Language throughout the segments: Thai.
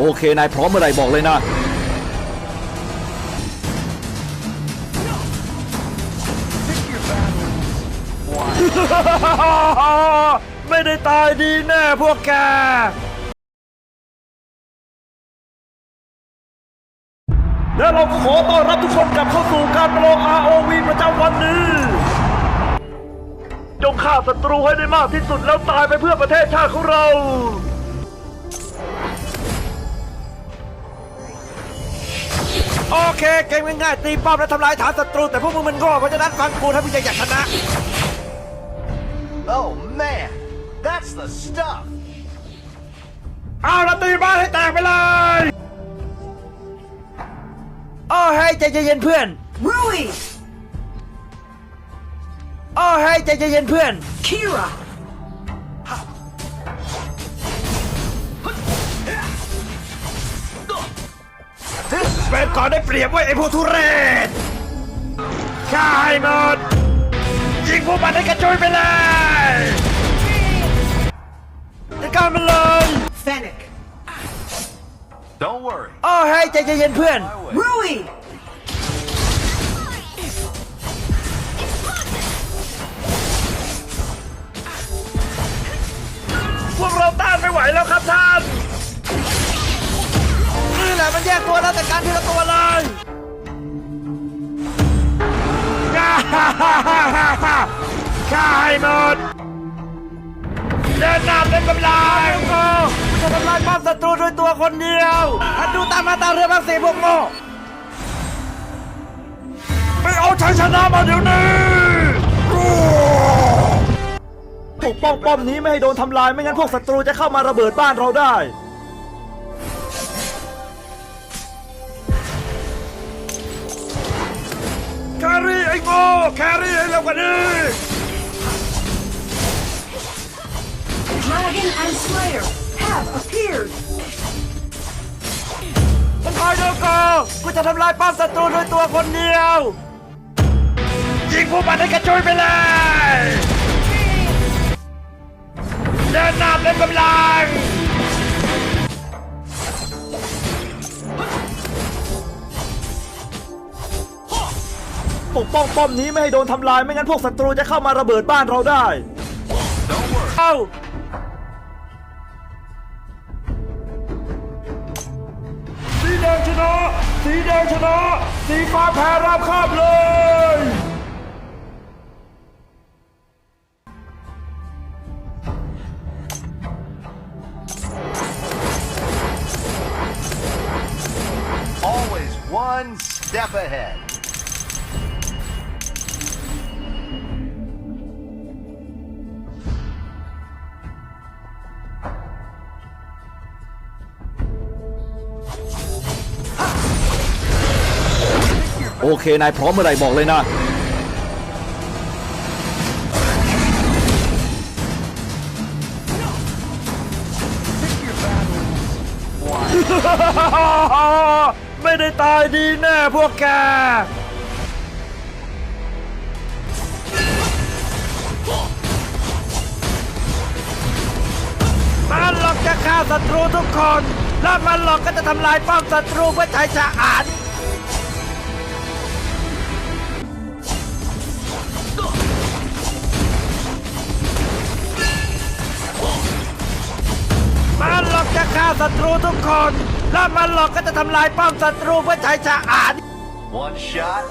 โอเคนายพร้อมเมื่อไหร่บอกเลยนะ ไม่ได้ตายดีแน่พวกแกและเราก็ขอต้อนรับทุกคนกลับเข้าสู่การประลอง ROV ประจำวันนี้ จงฆ่าศัตรูให้ได้มากที่สุดแล้วตายไปเพื่อประเทศชาติของเรา โอเค เกมง่ายๆตีป้อมและทำลายฐานศัตรู แต่พวกมึงมันโง่เพราะฉะนั้นฟังกูถ้ามึงอยากชนะ Oh man, that's the stuff. เอาละตีบ้านให้แตกไปเลยโอ้เฮ้ยใจเย็นๆเพื่อน Rui! โอ้เฮ้ยใจเย็นๆเพื่อน Kira! ก่อนได้เปรียบไว้ยไอ้พวกทุเรศฆ่าให้หมดยิงพวกมันให้กระจุยไปเลยจัดการมันเลย Fennec! Don't worry. โอ้เฮ้ยใจเย็นๆเพื่อน My way. Rui! พวกเราต้านไม่ไหวแล้วครับท่านนี่แหละมันแยกตัวแล้วแต่การทีละตัวเลยฆ่าฆ่าให้หมด เดินหน้าเป็นกำลังก็จะทำลายป้อมศัตรูด้วยตัวคนเดียวท่านดูตามมาตามเรือบ้างสิพวกโง่ไปเอาชัยชนะมาเดี๋ยวนี้ปกป้องป้อมนี้ไม่ให้โดนทำลายไม่งั้นพวกศัตรูจะเข้ามาระเบิดบ้านเราได้ ไอ้โง่แครี่ให้เร็วกว่านี้ Dragon and Slayer have appeared! มันคอยดูกูกูจะทำลายป้อมศัตรูด้วยตัวคนเดียว ยิงพวกมันให้กระจุยไปเลย เดินหน้าเต็มกำลัง ปกป้องป้อมนี้ไม่ให้โดนทำลายไม่งั้นพวกศัตรูจะเข้ามาระเบิดบ้านเราได้ Don't worry. เอ้าสีแดงชนะ สีแดงชนะ สีฟ้าแพ้ราบคาบเลย Always one step ahead. เคนายพร้อมเมื่อไหร่บอกเลยนะ ไม่ได้ตายดีแน่พวกแก มันหลอกจะฆ่าศัตรูทุกคน และมันหลอกก็จะทำลายป้อมศัตรูเพื่อใช้ชะอาน รูทุกคนและมันหลอกก็จะทำลายป้อมศัตรูเพื่อใช้ชะอาด One shot,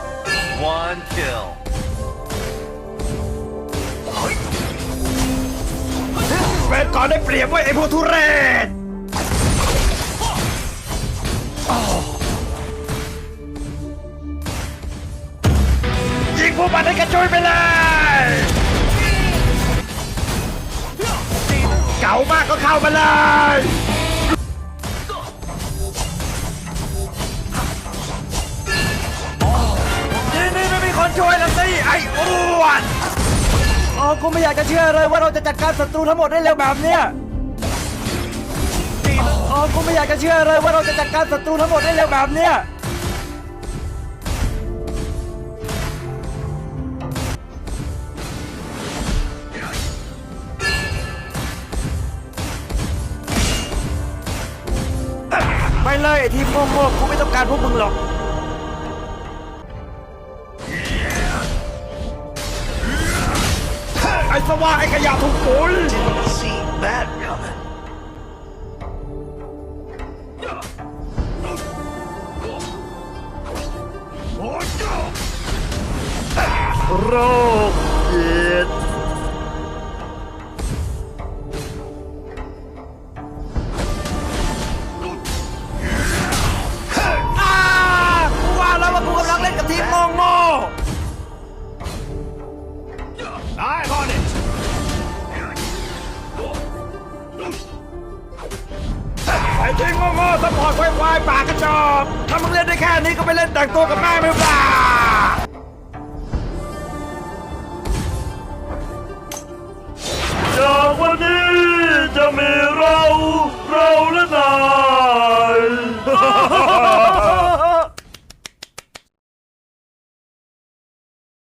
one kill. เป็นก่อนได้เปรียบไว้ยไอ้พวกทุเรศยิงพวกมันให้กระจุยไปเลย เก๋ามากก็เข้ามาเลย อ๋อกูไม่อยากจะเชื่อเลยว่าเราจะจัดการศัตรูทั้งหมดได้เร็วแบบเนี้ยอ๋อกูไม่อยากจะเชื่อเลยว่าเราจะจัดการศัตรูทั้งหมดได้เร็วแบบเนี้ยไปเลยไอ้ทีมโง่ๆกูไม่ต้องการพวกมึงหรอก ไอ้สว่าไอ้ขยะถูกปุ๋ย Didn't see that coming. โรคจิต ไอ้ทีมโง่ๆสปอร์ตควายๆปากกระจอกถ้ามึงเล่นได้แค่นี้ก็ไปเล่นแต่งตัวกับแม่ไม่ปล่า